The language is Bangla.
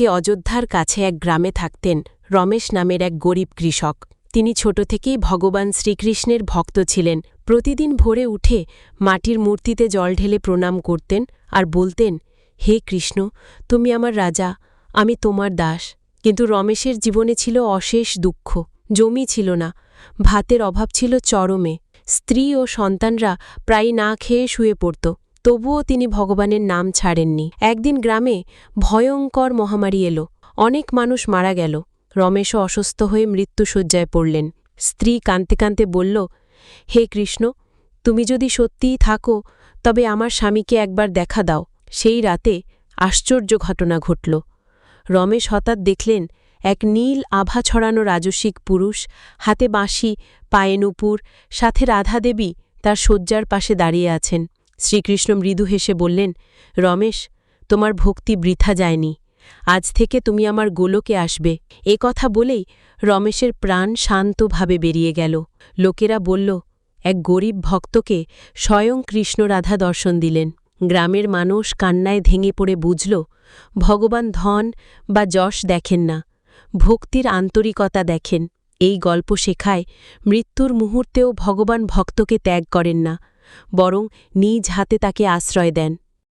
আগে অযোধ্যার কাছে এক গ্রামে থাকতেন রমেশ নামের এক গরিব কৃষক। তিনি ছোট থেকেই ভগবান শ্রীকৃষ্ণের ভক্ত ছিলেন। প্রতিদিন ভোরে উঠে মাটির মূর্তিতে জল ঢেলে প্রণাম করতেন আর বলতেন, হে কৃষ্ণ, তুমি আমার রাজা, আমি তোমার দাস। কিন্তু রমেশের জীবনে ছিল অশেষ দুঃখ, জমি ছিল না, ভাতের অভাব ছিল চরমে। স্ত্রী ও সন্তানরা প্রায় না খেয়ে শুয়ে পড়ত। তবুও তিনি ভগবানের নাম ছাড়েননি। একদিন গ্রামে ভয়ঙ্কর মহামারী এলো। অনেক মানুষ মারা গেল। রমেশও অসুস্থ হয়ে মৃত্যুশয্যায় পড়লেন। স্ত্রী কাঁদতে কাঁদতে বলল, হে কৃষ্ণ, তুমি যদি সত্যিই থাকো, তবে আমার স্বামীকে একবার দেখা দাও। সেই রাতে আশ্চর্য ঘটনা ঘটল। রমেশ হঠাৎ দেখলেন, এক নীল আভা ছড়ানো রাজসিক পুরুষ হাতে বাঁশি পায়ে নুপুর, সাথে রাধাদেবী তার শয্যার পাশে দাঁড়িয়ে আছেন। শ্রীকৃষ্ণ মৃদু হেসে বললেন, রমেশ, তোমার ভক্তি বৃথা যায়নি। আজ থেকে তুমি আমার গোলকে আসবে। এ কথা বলেই রমেশের প্রাণ শান্তভাবে বেরিয়ে গেল। লোকেরা বলল, এক গরিব ভক্তকে স্বয়ং কৃষ্ণ রাধা দর্শন দিলেন। গ্রামের মানুষ কান্নায় ভেঙে পড়ে বুঝল, ভগবান ধন বা যশ দেখেন না, ভক্তির আন্তরিকতা দেখেন। এই গল্প শেখায় মৃত্যুর মুহূর্তেও ভগবান ভক্তকে ত্যাগ করেন না। বরং নিজ হাতে তাকে আশ্রয় দেন।